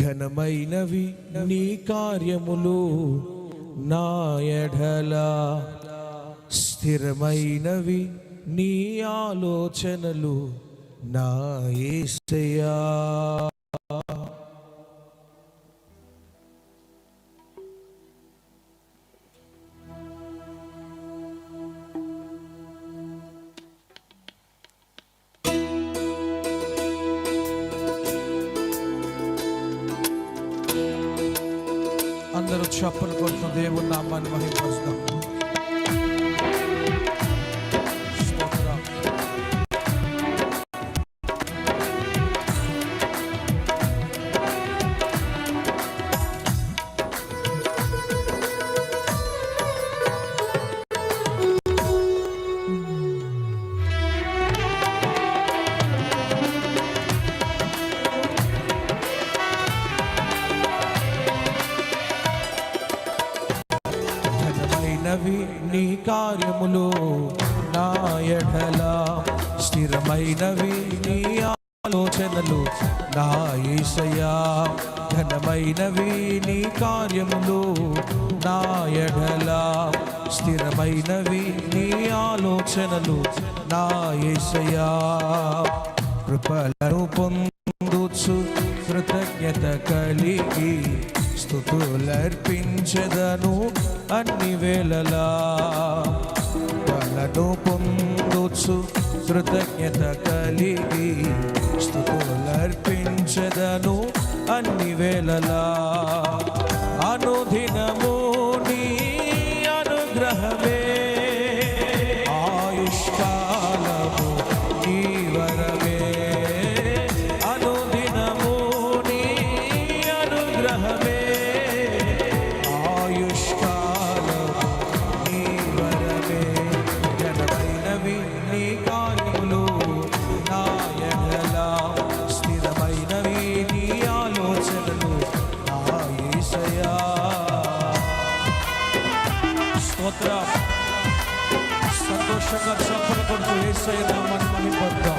ఘనమైనవి నీ కార్యములు నా ఎడల స్థిరమైనవి నీ ఆలోచనలు నా ఏసయా అందరూ చప్పలు కొడుతూ దేవుని నామాన్ని మహిమపరుస్తాం నీ కార్యములు నా ఎడల స్థిరమైనవి నీ ఆలోచనలు నా ఏసయా ఘనమైనవి నీ కార్యములు నా ఎడల స్థిరమైనవి నీ ఆలోచనలు నా ఏసయా కృపలను పొందుచు కృతజ్ఞత కలిగి స్థుతులర్పించదను అన్ని వేళలా తనను పొందుచు కృతజ్ఞత కలిగి స్థుతులర్పించదను అన్ని వేళలా. స్తోత్రం సంతోషంగా చప్పలు కొడుతూ ఏసయ్య నామాన్ని మహిమపడతాం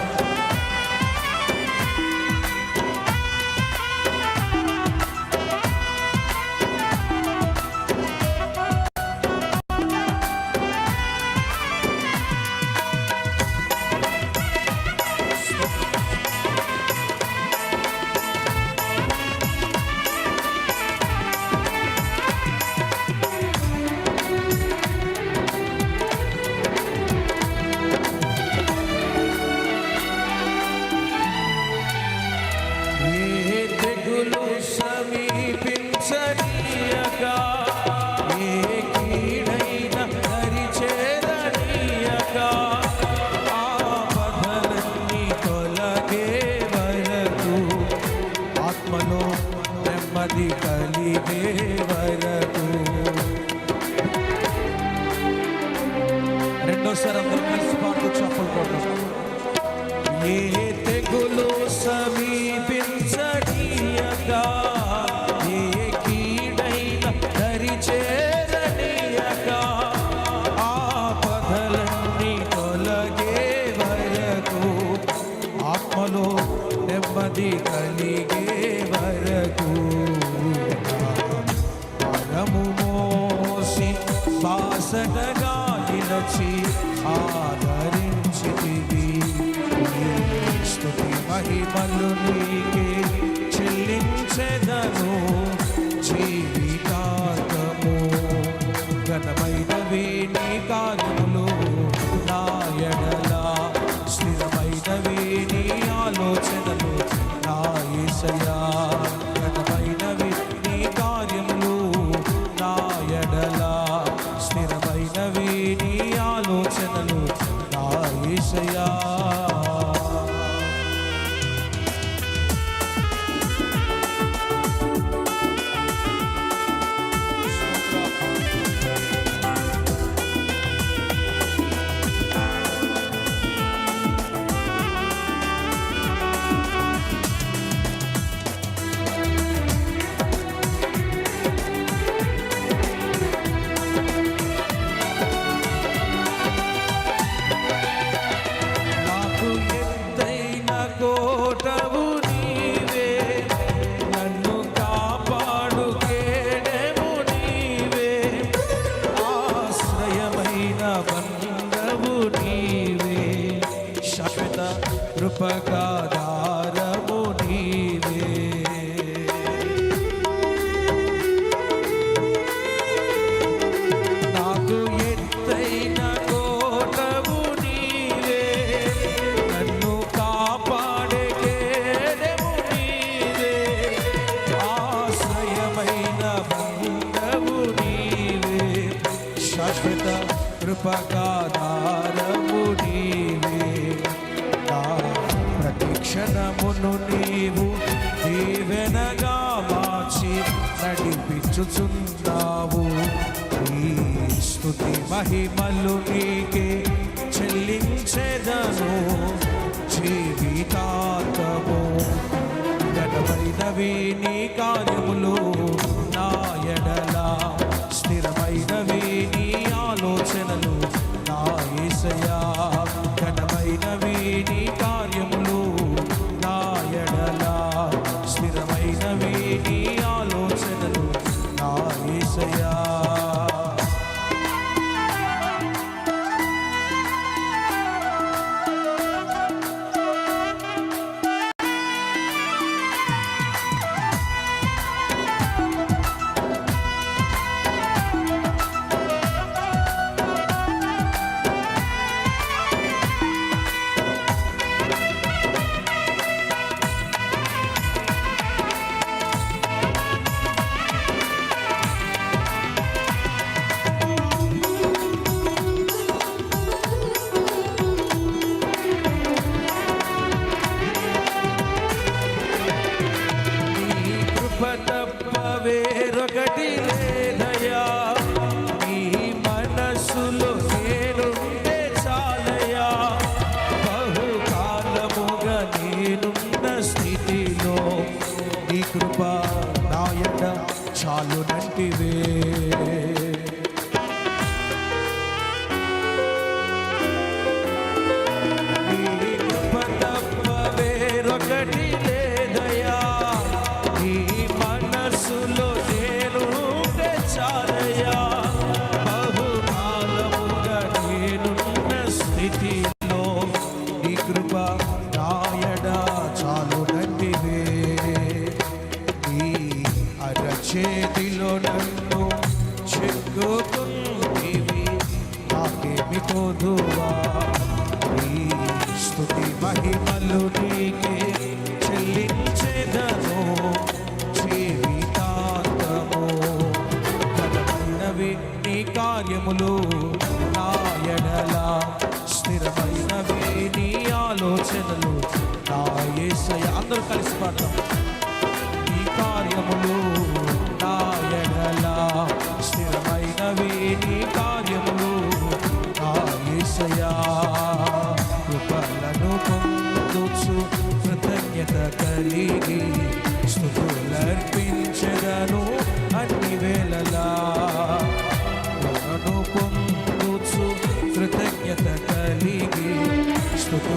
నెమ్మది కలిగే వరకు రెండోసారి అందరూ కలిసి పాటు చప్పలు కొట్టాం ఏ తెగులు సమీపించనీయక ఏ కీడైన దరి చేరనీయక ఆపదలన్నీ తొలగే వరకు ఆత్మలో నెమ్మది కలిగే బాసటగా నిలచి ఆదరించితివి. స్థుతి మహిమలు నీకే చెల్లించెదను జీవితాంతము ఘనమైనవి నీ కార్యములు నాయడలా ఎడల స్థిరమైనవి నీ ఆలోచనలు నాయసయా క్షణమును నీవు దీవెనగా మార్చి నడిపించుచున్నావు. స్థుతి స్తుతి మహిమలు నీకే చెల్లించెదను. జీవితాంతము ఘనమైనవి నీ కార్యములు నా ఎడల స్థిరమైనవి నీ ఆలోచనలు. వేరొకటి లేదయా నీ మనసులో నేను చాలయా బహుకాలముగా నేనున్న స్థితిలో నీ కృప నాయడా చాలు నంటివే నీ అరచేతిలో నన్ను చెక్కుకుంటివి నాకేమి తోదువా స్థుతి మహిమలు నీకే. చెల్లించెదను జీవితాంతము. బలమైనవి నీ కార్యములు నా స్థిరమైనవి నీ ఆలోచనలు నా యేసయ్య అందరూ కలిసి పాడతాం నీ కార్యములు నా స్థిరమైనవి నీ కార్యములు నా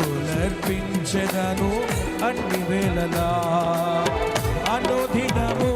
స్థుతులర్పించదను అన్ని వేళలా. అనుదినము